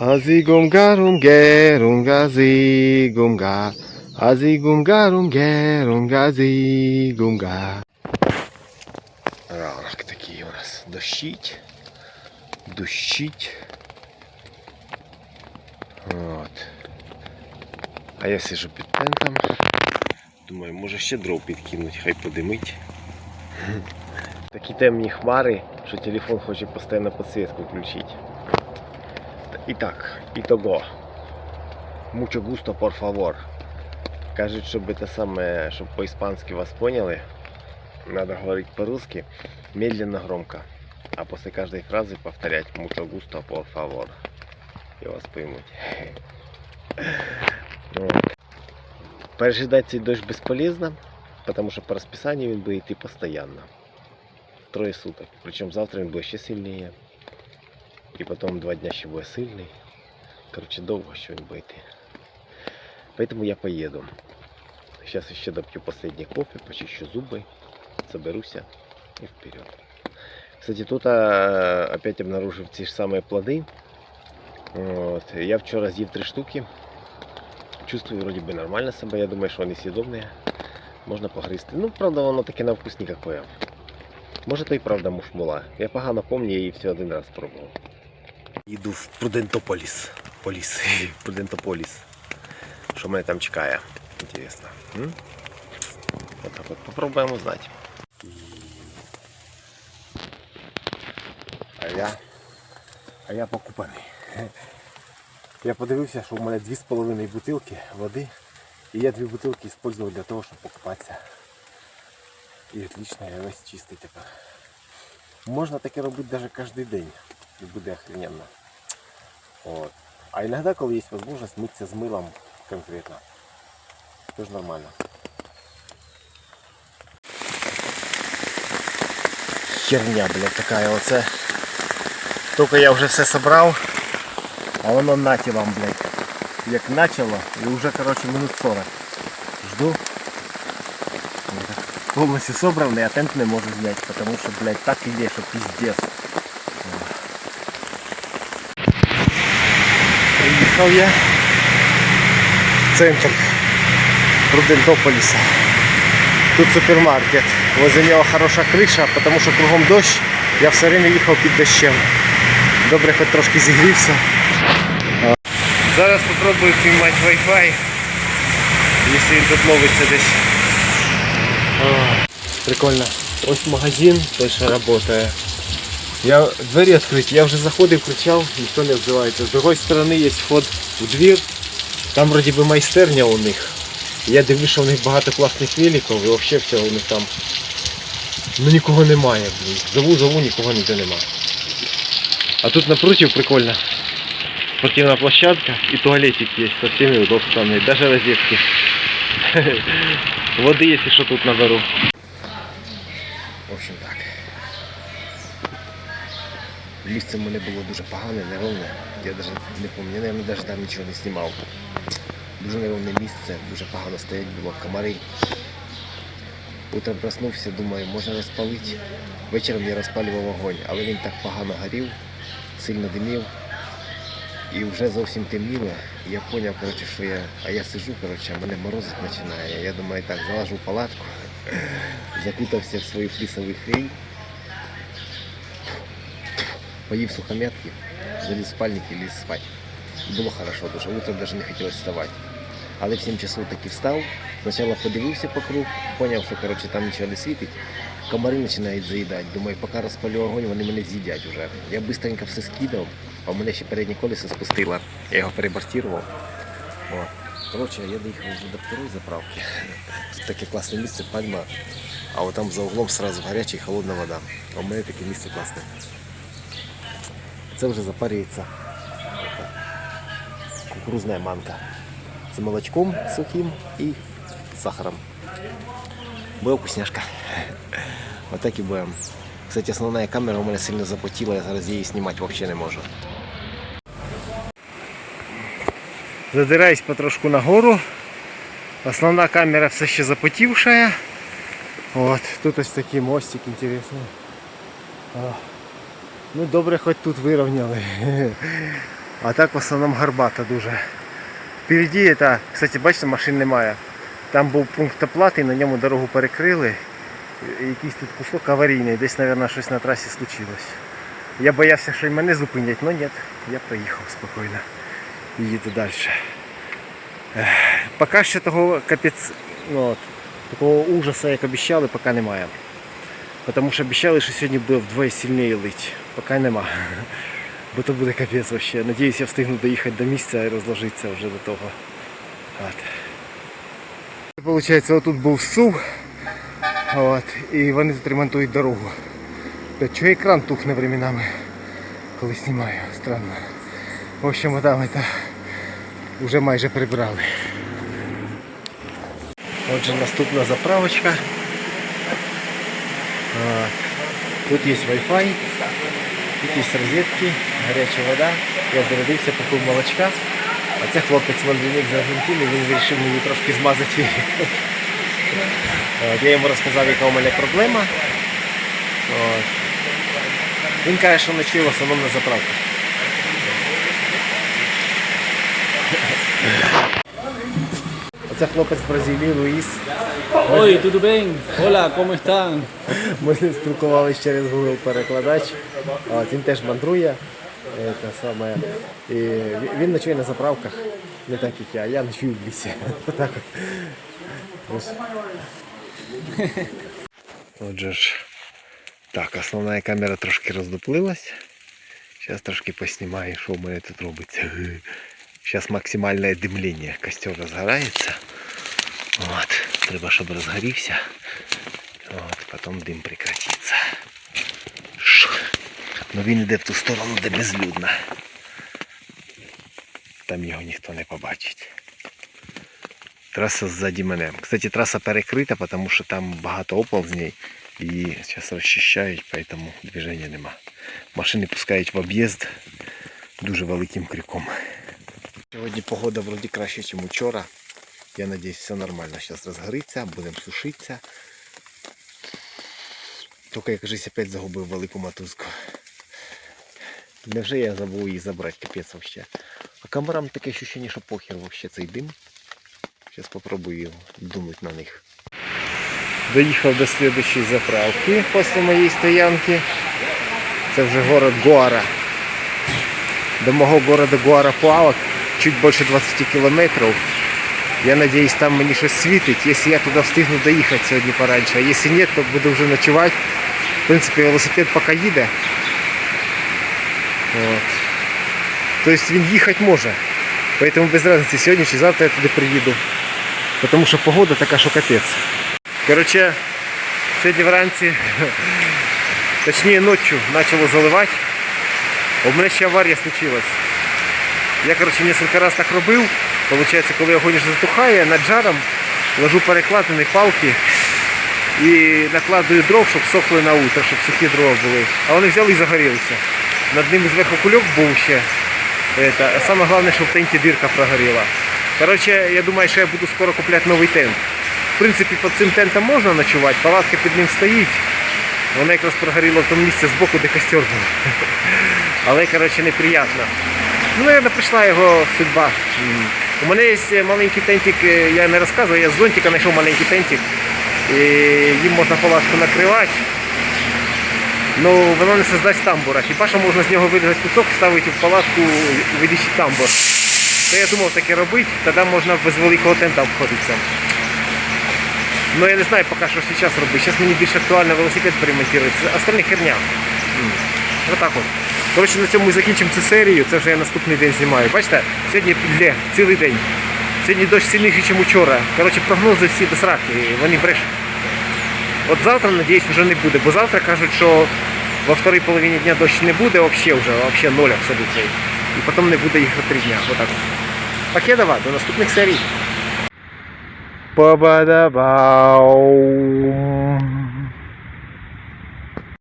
Азигумга румге румга зигумга Азигумга румге румга зигумга Ранок такий у нас дощить. Дощить. От. А я сижу під тентом. Думаю, може ще дров підкинуть, хай подимить. Такі темні хмари, що телефон хоче постійно підсвітку включити. І так, і того. Mucho gusto, por favor. Кажуть, щоб це саме, щоб по-іспанськи вас поняли, надо говорить по-русски, медленно громко. А после каждой фразы повторять mucho gusto, por favor. И вас поймут. Вот. Пережидать цей дождь бесполезно, потому что по расписанию він буде йти постоянно. Трое суток. Причем завтра він буде ще сильніше. І потім два дня ще буде сильний. Короче, довго що він буде йти. Поэтому я поеду. Сейчас еще допью последний кофе, почищу зубы, соберуся и вперед. Кстати, тут а, опять обнаружив ті ж самые плоды. Вот. Я вчора з'їв три штуки. Чувствую вроде бы нормально себе. Я думаю, що вони съедобные. Можна погризти. Ну, правда, воно таке на вкус никакое. Може, то і правда мушмула. Я погано пам'ятаю, я її всього один раз пробував. Їду в Прудентополіс. Поліс. Прудентополіс. Що мене там чекає? Інтересно. М? Отак от попробуємо знати. А я. А я покупаний. Я подивився, що в мене 2,5 бутилки води. І я дві бутилки використовував для того, щоб покупатися. І отлично, я весь чистий тепер. Можна таке робити навіть кожен день. І буде охрененно. От. А іноді, коли є можливість, митися з милом конкретно. Тоже нормально. Херня, блядь, такая оце. Только я вже все собрав, а воно наті вам, блядь. Як начало, і вже, короче, минут 40. Жду. Вот. Повністю собраний, а тент не можу зняти, потому що, блядь, так іде, що пиздец. Приїхав я в центр Рудентополіса. Тут супермаркет. Возле нього хороша криша, тому що кругом дощ. Я все время їхав під дощем. Добре, хоч трошки зігрівся. Зараз спробую піймати Wi-Fi. Якщо він тут ловиться десь. Прикольно. Ось магазин той, що працює. Я двері відкриті, я вже заходив, кричав, ніхто не відзивається. З другої сторони є вход у двір. Там вроді би майстерня у них. Я дивлюсь, що у них багато класних великів і взагалі всього у них там. Ну нікого немає, блін. Зову, зову, нікого ніде немає. А тут напротив прикольно. Спортивная площадка и туалетик есть со всеми удобствами, даже розетки. Воды, если что, тут наберу. В общем так. Місце в мене було дуже погане, неровне. Я навіть не пам'ятаю, я, навіть там нічого не знімав. Дуже неровне місце, дуже погано стоять було, комари. Утром проснувся, думаю, можна розпалити. Вечором я розпалював вогонь, але він так погано горів, сильно димів. І вже зовсім темніло. І я зрозумів, коротше, що я. А я сижу, коротше, мене морозить починає. Я думаю, так, залажу в палатку, закутався в свою флісовий хрінь, поїв сухомятки, заліз в спальник і ліз спати. Було хорошо дуже. Утром навіть не хотілося вставати. Але в 7 часов таки встав. Спочатку подивився по круг, зрозумів, що коротше, там нічого не світить. Комари починають заїдати. Думаю, поки розпалю огонь, вони мене з'їдять вже. Я швидко все скидав, а у мене ще переднє колесо спустило. Я його перебортував. Коротше, я доїхав вже до второї заправки. Тут таке класне місце, пальма. А от там за углом сразу гаряча і холодна вода. А у мене таке місце класне. Це вже запарюється кукурузная манка с молочком сухим и сахаром. Буде вкусняшка. Вот так і будем. Кстати, основная камера у мене сильно запотіла, я зараз її знімати взагалі не можу. Задираюсь потрошку нагору. Основна камера все ще запотівшая. От, тут ось такий мостик інтересний. Ну добре, хоч тут вирівняли. А так в основному гарбата дуже. Впереді, это, кстати, бачите, машин немає. Там був пункт оплати, на ньому дорогу перекрили. Якийсь тут кусок аварійний, десь, мабуть, щось на трасі случилось. Я боявся, що й мене зупинять, але ні, я проїхав спокійно і їду далі. Поки що того капець, ну, от, такого ужасу, як обіцяли, поки немає. Тому що обіцяли, що сьогодні буде вдвоє сильніше лить. Поки нема. Бо то буде капець вообще. Надіюсь, я встигну доїхати до місця і розложитися вже до того. От. Получається, отут був сув. От, і вони тут ремонтують дорогу. Чого екран тухне временами, коли знімаю, странно. В общем, там это вже майже прибрали. Отже, наступна заправочка. Тут є Wi-Fi, тут є розетки, гаряча вода. Я зарядився, попив молочка. А це хлопець мандрівник з Аргентини, він вирішив мені трошки змазати. Я йому розказав, яка у мене проблема. Він каже, що ночує в основному на заправках. Оце хлопець з Бразилії, Луїс. Oi, tudo bem? Olá, como estão? Ми з ним спілкувалися через Google перекладач. От, він теж мандрує. Е, Те саме. І він- він ночує на заправках, не так як я. Я ночую в лісі. Отак от. Ось. Отже ж. Так, основна камера трошки роздуплилась. Зараз трошки поснімаю, що в мене тут робиться. Зараз максимальне димлення. Костер розгорається. От. Треба, щоб розгорівся. От, потім дим прекратиться. Шух. Ну він йде в ту сторону, де безлюдно. Там його ніхто не побачить. Траса ззаді мене. Кстати, траса перекрита, тому що там багато оползней і зараз розчищають, поэтому движення нема. Машини пускають в об'їзд дуже великим крюком. Сьогодні погода вроді краще, ніж вчора. Я надіюсь, все нормально. Зараз розгориться, будемо сушитися. Тільки я кажись, опять загубив велику мотузку. Невже я забув її забрати, капець вообще. А камерам таке ощущення, що похер вообще цей дим. Зараз спробую дунути на них. Доїхав до слідчої заправки після моєї стоянки. Це вже город Гуара. До мого города Гуара плавок чуть більше 20 кілометрів. Я надеюсь, там мені щось світить, якщо я туди встигну доїхати сьогодні пораньше. А якщо ні, то буду вже ночувати. В принципі, велосипед поки їде. От. Тобто він їхати може. Поэтому без разницы, сьогодні чи завтра я туди приїду. Тому що погода така, що капець. Короче, сьогодні вранці, точніше ночью, почало заливати. У мене ще аварія случилась. Я, короче, несколько раз так робив. Получається, коли огонь затухає, над жаром ложу перекладені палки і накладую дров, щоб сохли на утро, щоб сухі дрова були. А вони взяли і загорілися. Над ними зверху кульок був ще. А саме головне, що в тенті дирка прогоріла. Короче, я думаю, що я буду скоро купляти новий тент. В принципі, під цим тентом можна ночувати, палатка під ним стоїть. Вона якраз прогоріла в тому місці збоку, де костер був. Але, короче, неприємно. Ну, наверное, прийшла його судьба. У мене є маленький тентик, е, я не розказував, я з зонтика знайшов маленький тентик. І їм можна палатку накривати. Ну, воно не создасть тамбура. Хіба що можна з нього вирізати кусок, вставити в палатку і вирішити тамбур. То я думав таке робити, тоді можна без великого тента обходитися. Ну я не знаю поки що зараз робити. Зараз мені більш актуально велосипед перемонтувати. Остальне херня. Отак от. Коротше, на цьому і закінчимо цю серію. Це вже я наступний день знімаю. Бачите, сьогодні підлє цілий день. Сьогодні дощ сильніший, ніж вчора. Коротше, прогнози всі до сраки, вони брешуть. От завтра, надіюсь, вже не буде, бо завтра кажуть, що во вторій половині дня дощ не буде, взагалі вже, взагалі ноль абсолютно. І потім не буде їх на три дня. Отак. от. Покедова, до наступних серій. Па-ба-да-бау.